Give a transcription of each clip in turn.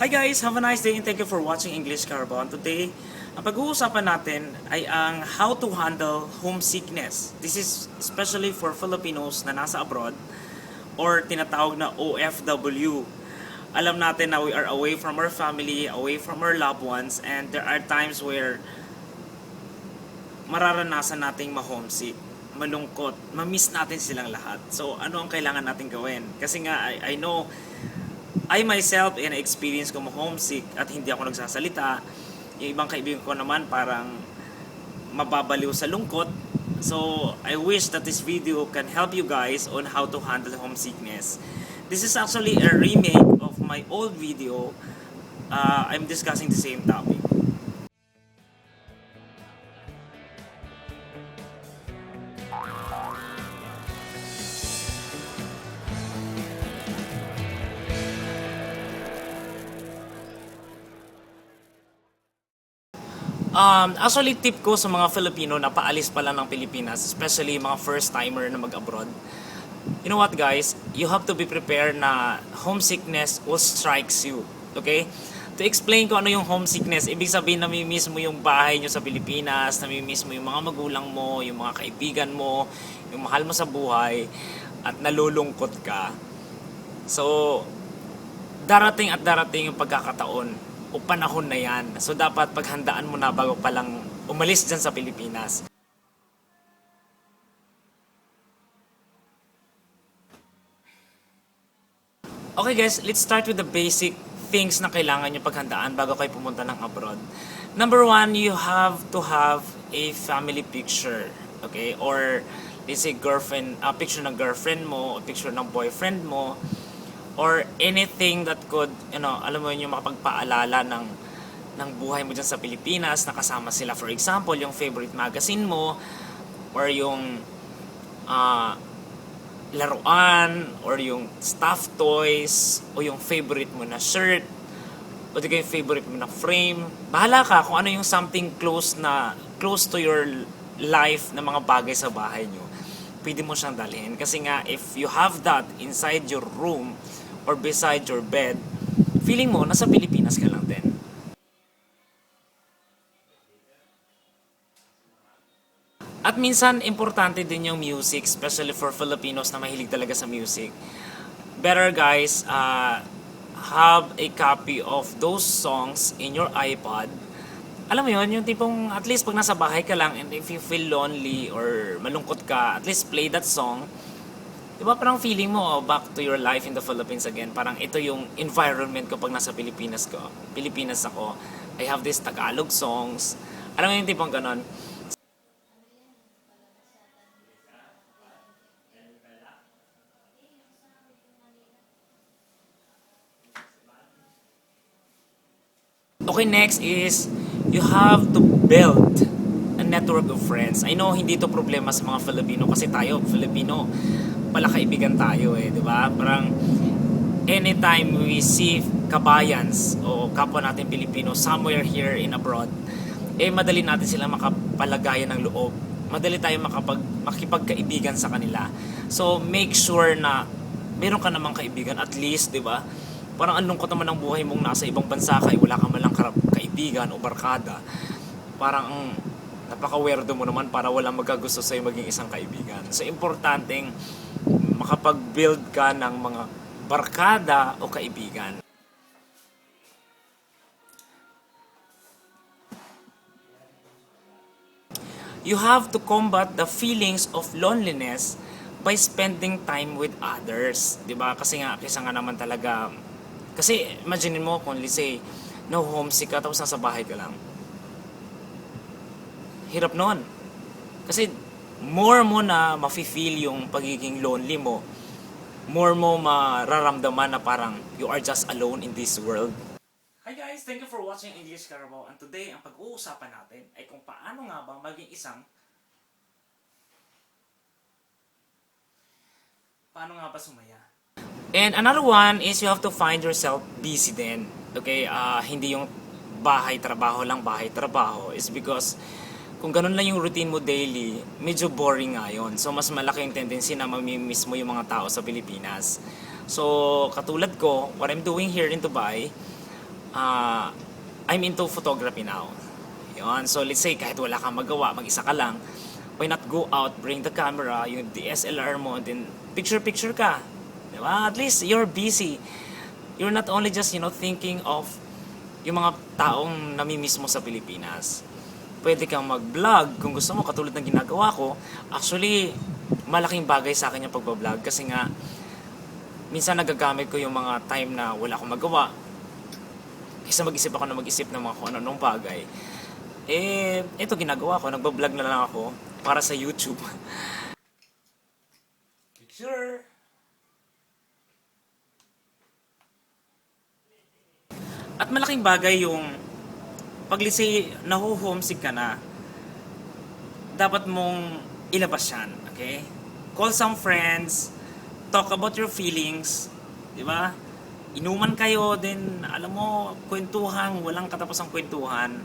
Hi guys! Have a nice day and thank you for watching English Caravan. Today, ang pag-uusapan natin ay ang how to handle homesickness. This is especially for Filipinos na nasa abroad or tinatawag na OFW. Alam natin na we are away from our family, away from our loved ones, and there are times where mararanasan nating ma-homesick, malungkot, ma-miss natin silang lahat. So, ano ang kailangan natin gawin? Kasi nga, I, I know I myself, in experience ko homesick at hindi ako nagsasalita. Yung ibang kaibigan ko naman parang mababaliw sa lungkot. So, I wish that this video can help you guys on how to handle homesickness. This is actually a remake of my old video. Uh, I'm discussing the same topic. Um, actually, tip ko sa mga Filipino na paalis pa lang ng Pilipinas, especially mga first-timer na mag-abroad. You know what, guys? You have to be prepared na homesickness will strikes you. Okay? To explain ko ano yung homesickness, ibig sabihin namimiss mo yung bahay nyo sa Pilipinas, namimiss mo yung mga magulang mo, yung mga kaibigan mo, yung mahal mo sa buhay, at nalulungkot ka. So, darating at darating yung pagkakataon o panahon na yan. So dapat paghandaan mo na bago pa lang umalis dyan sa Pilipinas. Okay guys, let's start with the basic things na kailangan nyo paghandaan bago kayo pumunta ng abroad. Number one, you have to have a family picture. Okay? Or let's say girlfriend, a picture ng girlfriend mo, a picture ng boyfriend mo, or anything that could, you know, alam mo yun, yung makapagpaalala ng ng buhay mo dyan sa Pilipinas, nakasama sila. For example, yung favorite magazine mo, or yung ah, laruan, or yung stuffed toys, o yung favorite mo na shirt, o yung favorite mo na frame. Bahala ka kung ano yung something close na, close to your life na mga bagay sa bahay nyo. Pwede mo siyang dalhin. Kasi nga, if you have that inside your room, or beside your bed, feeling mo, nasa Pilipinas ka lang din. At minsan, importante din yung music, especially for Filipinos na mahilig talaga sa music. Better guys, uh, have a copy of those songs in your iPod. Alam mo yun, yung tipong at least pag nasa bahay ka lang and if you feel lonely or malungkot ka, at least play that song. Diba parang feeling mo, oh, back to your life in the Philippines again. Parang ito yung environment ko pag nasa Pilipinas ko. Pilipinas ako. I have these Tagalog songs. Alam mo yung tipong ganon. Okay, next is you have to build a network of friends. I know hindi to problema sa mga Filipino kasi tayo, Filipino, pala kaibigan tayo eh, di ba? Parang anytime we see kabayans o kapwa natin Pilipino somewhere here in abroad, eh madali natin sila makapalagayan ng loob. Madali tayo makapag, makipagkaibigan sa kanila. So make sure na meron ka namang kaibigan at least, di ba? Parang ang lungkot naman ng buhay mong nasa ibang bansa ka, eh, wala ka man lang karap- kaibigan o barkada. Parang ang napaka-weirdo mo naman para walang magkagusto sa'yo maging isang kaibigan. So, importanteng makapag-build ka ng mga barkada o kaibigan. You have to combat the feelings of loneliness by spending time with others. 'Di ba? Kasi nga, kisa nga naman talaga, kasi imagine mo kung let's say, no homesick ka tapos nasa bahay ka lang. Hirap nun. Kasi more mo na mafe-feel yung pagiging lonely mo, more mo mararamdaman na parang you are just alone in this world. Hi guys! Thank you for watching English Carabao. And today, ang pag-uusapan natin ay kung paano nga bang maging isang paano nga ba sumaya? And another one is you have to find yourself busy din. Okay? ah hindi yung bahay, trabaho lang, bahay, trabaho. Is because kung ganun lang yung routine mo daily, medyo boring nga yun. So, mas malaki yung tendency na mamimiss mo yung mga tao sa Pilipinas. So, katulad ko, what I'm doing here in Dubai, uh, I'm into photography now. Yun. So let's say kahit wala kang magawa, mag-isa ka lang, why not go out, bring the camera, yung DSLR mo, then picture-picture ka. Di ba? At least you're busy. You're not only just, you know, thinking of yung mga taong namimiss mo sa Pilipinas. Pwede kang mag-vlog kung gusto mo, katulad ng ginagawa ko. Actually, malaking bagay sa akin yung pagbablog kasi nga, minsan nagagamit ko yung mga time na wala akong magawa. Kaysa mag-isip ako na mag-isip ng mga kung ano-anong bagay. Eh, ito ginagawa ko, nagbablog na lang ako para sa YouTube. Picture! At malaking bagay yung pag let's say naho-homesick ka na, dapat mong ilabas yan, okay? Call some friends, talk about your feelings, di ba? Inuman kayo, then alam mo, kwentuhan, walang katapusang kwentuhan.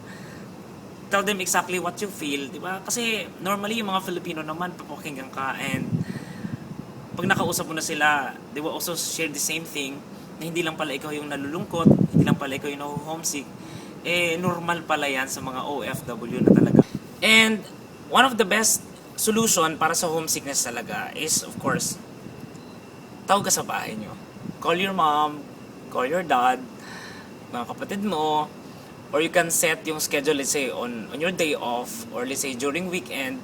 Tell them exactly what you feel, di ba? Kasi normally yung mga Filipino naman, papakinggan ka and pag nakausap mo na sila, they will also share the same thing na hindi lang pala ikaw yung nalulungkot, hindi lang pala ikaw yung homesick, eh normal pala yan sa mga OFW na talaga. And one of the best solution para sa homesickness talaga is of course, tawag ka sa bahay nyo. Call your mom, call your dad, mga kapatid mo, or you can set yung schedule, let's say, on, on your day off, or let's say during weekend,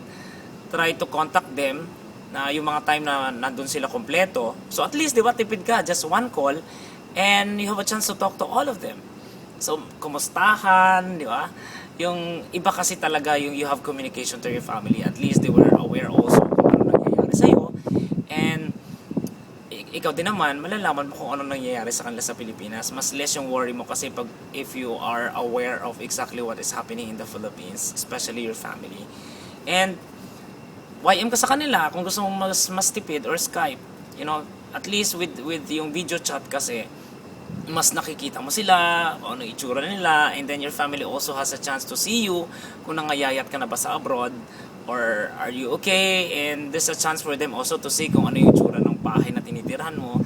try to contact them na yung mga time na nandun sila kompleto. So at least, di ba, tipid ka, just one call, and you have a chance to talk to all of them. So, kumustahan, di ba? Yung iba kasi talaga yung you have communication to your family. At least they were aware also kung ano nangyayari sa'yo. And ik- ikaw din naman, malalaman mo kung ano nangyayari sa kanila sa Pilipinas. Mas less yung worry mo kasi pag if you are aware of exactly what is happening in the Philippines, especially your family. And YM ka sa kanila kung gusto mong mas, mas tipid or Skype. You know, at least with with yung video chat kasi mas nakikita mo sila, ano itsura nila, and then your family also has a chance to see you kung nangayayat ka na ba sa abroad or are you okay and there's a chance for them also to see kung ano yung itsura ng bahay na tinitirhan mo.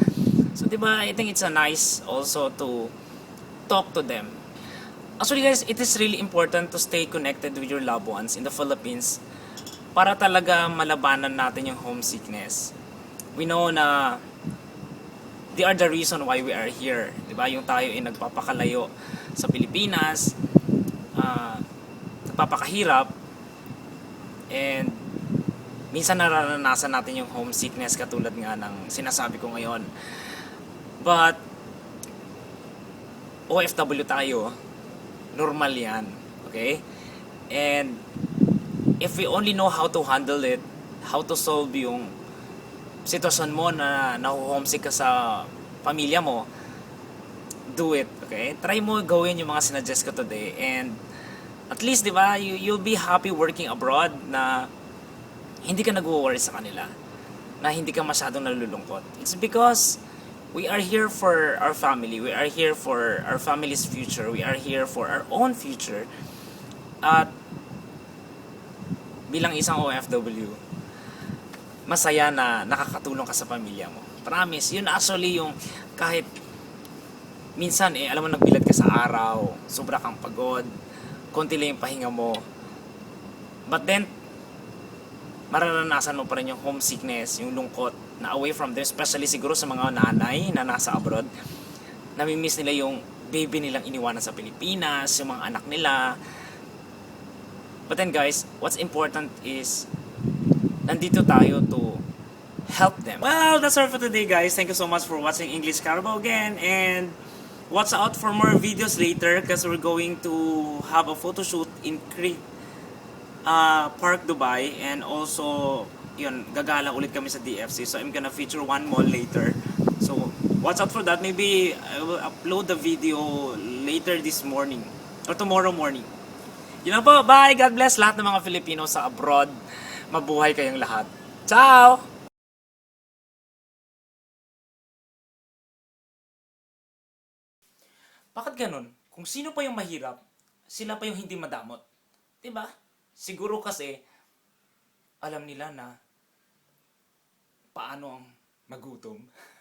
So, di ba, I think it's a nice also to talk to them. Actually guys, it is really important to stay connected with your loved ones in the Philippines para talaga malabanan natin yung homesickness. We know na they are the reason why we are here. ba? Yung tayo ay nagpapakalayo sa Pilipinas, ah, nagpapakahirap, and minsan nararanasan natin yung homesickness katulad nga ng sinasabi ko ngayon. But, OFW tayo, normal yan. Okay? And, if we only know how to handle it, how to solve yung sitwasyon mo na naho-homesick ka sa pamilya mo, do it, okay? Try mo gawin yung mga sinuggest ko today and at least, di ba, you, you'll be happy working abroad na hindi ka nag-worry sa kanila, na hindi ka masyadong nalulungkot. It's because we are here for our family, we are here for our family's future, we are here for our own future. At bilang isang OFW, masaya na nakakatulong ka sa pamilya mo. Promise, yun actually yung kahit minsan eh, alam mo nagbilad ka sa araw, sobra kang pagod, konti lang yung pahinga mo. But then, mararanasan mo pa rin yung homesickness, yung lungkot na away from them, especially siguro sa mga nanay na nasa abroad, namimiss nila yung baby nilang iniwanan sa Pilipinas, yung mga anak nila. But then guys, what's important is nandito tayo to help them. Well, that's all for today, guys. Thank you so much for watching English Carabao again. And watch out for more videos later because we're going to have a photo shoot in Crete uh, Park Dubai. And also, yun, gagala ulit kami sa DFC. So I'm gonna feature one mall later. So watch out for that. Maybe I will upload the video later this morning or tomorrow morning. Yun lang po. Bye! God bless lahat ng mga Filipino sa abroad. Mabuhay kayong lahat. Ciao! Bakit ganun? Kung sino pa yung mahirap, sila pa yung hindi madamot. ba? Siguro kasi alam nila na paano ang magutom.